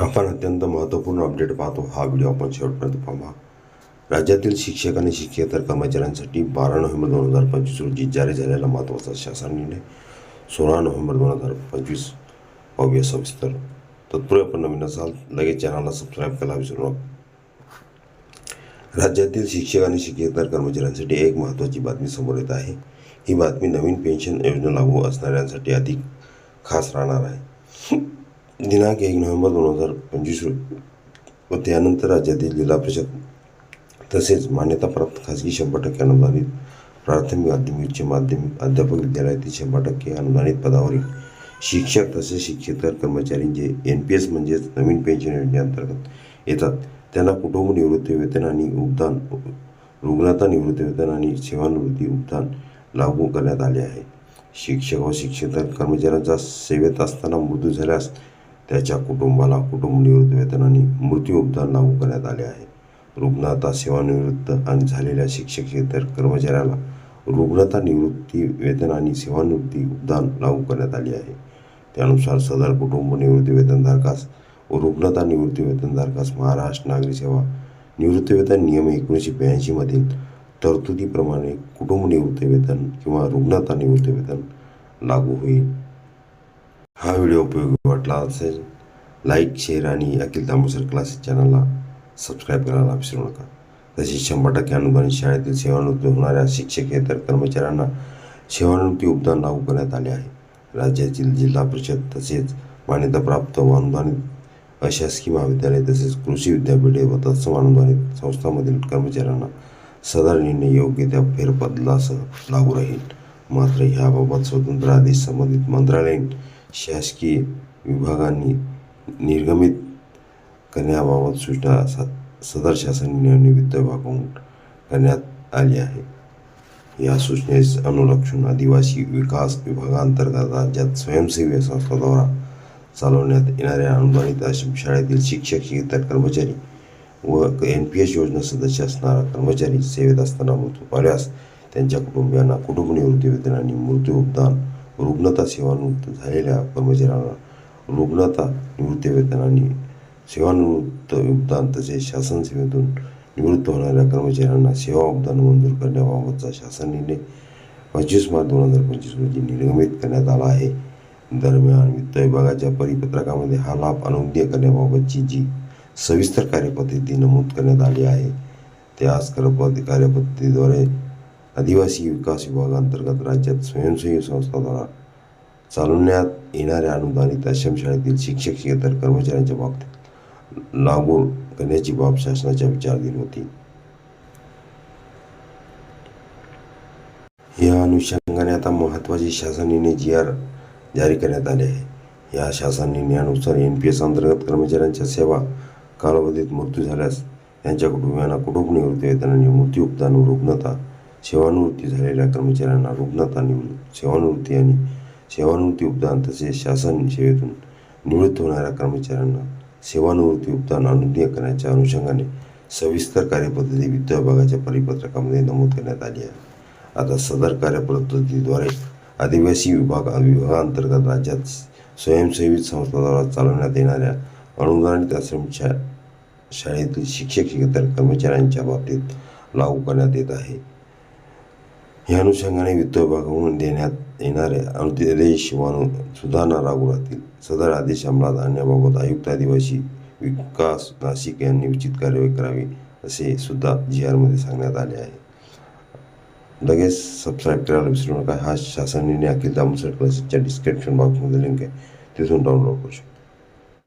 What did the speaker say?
आपण अत्यंत महत्त्वपूर्ण अपडेट पाहतो हा व्हिडिओ आपण शेवटपर्यंत पाहा. राज्यातील शिक्षक आणि शिक्षकेतर कर्मचाऱ्यांसाठी बारा नोव्हेंबर दोन हजार पंचवीस रोजी जारी झालेला महत्त्वाचा शासन निर्णय सोळा नोव्हेंबर दोन हजार पंचवीस पाहूया सविस्तर. तत्पूर्वी आपण नवीन असाल लगेच चॅनलला सबस्क्राईब करायला विसरू नका. राज्यातील शिक्षक आणि शिक्षकेतर कर्मचाऱ्यांसाठी एक महत्त्वाची बातमी समोर येत आहे. ही बातमी नवीन पेन्शन योजना लागू असणाऱ्यांसाठी अधिक खास राहणार आहे. दिनांक एक नोव्हेंबर दोन हजार पंचवीस व त्यानंतर राज्यातील जिल्हा परिषद तसेच मान्यताप्राप्त खाजगी शंभर टक्के अनुदानित प्राथमिक माध्यमिक उच्च माध्यमिक अध्यापक विद्यालयातील शंभर टक्के अनुदानित पदावरील शिक्षक तसेच शिक्षकेतर कर्मचारी जे एन पी एस म्हणजेच नवीन पेन्शन योजनेअंतर्गत येतात त्यांना कुटुंब निवृत्ती वेतन आणि उपदान रुग्णता निवृत्ती वेतन आणि सेवानिवृत्ती उपदान लागू करण्यात आले आहे. शिक्षक व शिक्षकेतर कर्मचाऱ्यांचा सेवेत असताना मृत्यू झाल्यास त्याच्या कुटुंबाला कुटुंब निवृत्ती वेतन आणि मृत्यू उपदान लागू करण्यात आले आहे. रुग्णाता सेवानिवृत्त आणि झालेल्या शिक्षकेतर कर्मचाऱ्याला रुग्णता निवृत्ती वेतन आणि सेवानिवृत्ती उपदान लागू करण्यात आले आहे. त्यानुसार सदर कुटुंब निवृत्ती वेतनधारकास व रुग्णता निवृत्ती वेतनधारकास महाराष्ट्र नागरी सेवा निवृत्ती वेतन नियम एकोणीसशे ब्याऐंशीमधील तरतुदीप्रमाणे कुटुंब निवृत्ती वेतन किंवा रुग्णता निवृत्ती वेतन लागू होईल. हा व्हिडिओ उपयोगी वाटला असेल लाईक शेअर आणि अखिल तांबूसर क्लासेस चॅनलला सबस्क्राईब करायला विसरू नका. तसेच शंभर टक्के अनुदानित शाळेतील सेवानिवृत्त होणाऱ्या शिक्षकेतर कर्मचाऱ्यांना सेवानिवृत्ती उपदान लागू करण्यात आले आहे. राज्यातील जिल्हा परिषद तसेच मान्यताप्राप्त व अनुदानित अशासकीय महाविद्यालय तसेच कृषी विद्यापीठे व तत्सम अनुदानित संस्थांमधील कर्मचाऱ्यांना सदर निर्णय योग्य त्या फेरबदलासह लागू राहील. मात्र ह्याबाबत स्वतंत्र आदेश संबंधित मंत्रालयीन शासकीय विभागांनी निर्गमित करण्याबाबत सूचना सा सदर शासन निर्णय वित्त विभागाकडून करण्यात आली आहे. या सूचनेस अनुलक्षून आदिवासी विकास विभागांतर्गत राज्यात स्वयंसेवी संस्थाद्वारा चालवण्यात येणाऱ्या अनुदानित आश्रम शाळेतील शिक्षक शिक्षकेतर कर्मचारी व एन पी एस योजना सदस्य असणारा कर्मचारी सेवेत असताना मृत्यू पाल्यास त्यांच्या कुटुंबियांना कुटुंब निवृत्ती वेतन आणि मृत्यू उपदान रुग्णता सेवानिवृत्त झालेल्या कर्मचाऱ्यांना रुग्णता निवृत्ती वेतन आणि सेवानिवृत्त योगदान तसेच शासन सेवेतून निवृत्त होणाऱ्या कर्मचाऱ्यांना सेवा योगदान मंजूर करण्याबाबतचा शासन निर्णय पंचवीस मार्च दोन हजार पंचवीस रोजी निर्गमित करण्यात आला आहे. दरम्यान वित्त विभागाच्या परिपत्रकामध्ये हा लाभ अनुज्ञेय करण्याबाबतची जी सविस्तर कार्यपद्धती नमूद करण्यात आली आहे त्याच कार्यपद्धती कार्यपद्धतीद्वारे आदिवासी विकास विभागांतर्गत राज्यात स्वयंसेवी संस्थाद्वारा चालवण्यात येणाऱ्या अनुदानित आश्रमशाळेतील शिक्षक शिक्षकेतर कर्मचाऱ्यांच्या बाबतीत लागू करण्याची बाब शासनाच्या विचाराधीन होती. या अनुषंगाने आता महत्त्वाचे शासन निर्णय जी आर जारी करण्यात आले आहे. या शासन निर्णयानुसार एन पी एस अंतर्गत कर्मचाऱ्यांच्या सेवा कालावधीत मृत्यू झाल्यास त्यांच्या कुटुंबियांना कुटुंब निवृत्ती वेतन आणि मृत्यू उपदान व रुग्णता सेवानिवृत्ती झालेल्या कर्मचाऱ्यांना रुग्णता निवडून सेवानिवृत्ती आणि सेवानिवृत्ती उपदान तसेच शासन सेवेतून निवृत्त होणाऱ्या कर्मचाऱ्यांना सेवानिवृत्ती उपदान अनुज्ञा करण्याच्या अनुषंगाने सविस्तर कार्यपद्धती वित्त विभागाच्या परिपत्रकामध्ये नमूद करण्यात आली आहे. आता सदर कार्यपद्धतीद्वारे आदिवासी विभाग विभागांतर्गत राज्यात स्वयंसेवी संस्थाद्वारा चालवण्यात येणाऱ्या अनुदानित आश्रमच्या शाळेतील शिक्षक शिक्षकेतर कर्मचाऱ्यांच्या बाबतीत लागू करण्यात येत आहे. या अनुषंगाने वित्त विभागाकडून देण्यात येणारे अनुदेश व सुधारणा लागू राहतील. सदर आदेश अंमलात आणण्याबाबत आयुक्त आदिवासी विकास नाशिक यांनी उचित कार्यवाही करावी असे सुद्धा जी आरमध्ये सांगण्यात आले आहे. लगेच सबस्क्राईब करायला विसरू नका. हा शासन निर्णय अखिल दामोदर क्लासेसच्या डिस्क्रिप्शन बॉक्समध्ये लिंक आहे. तिथून डाउनलोड करू शकता.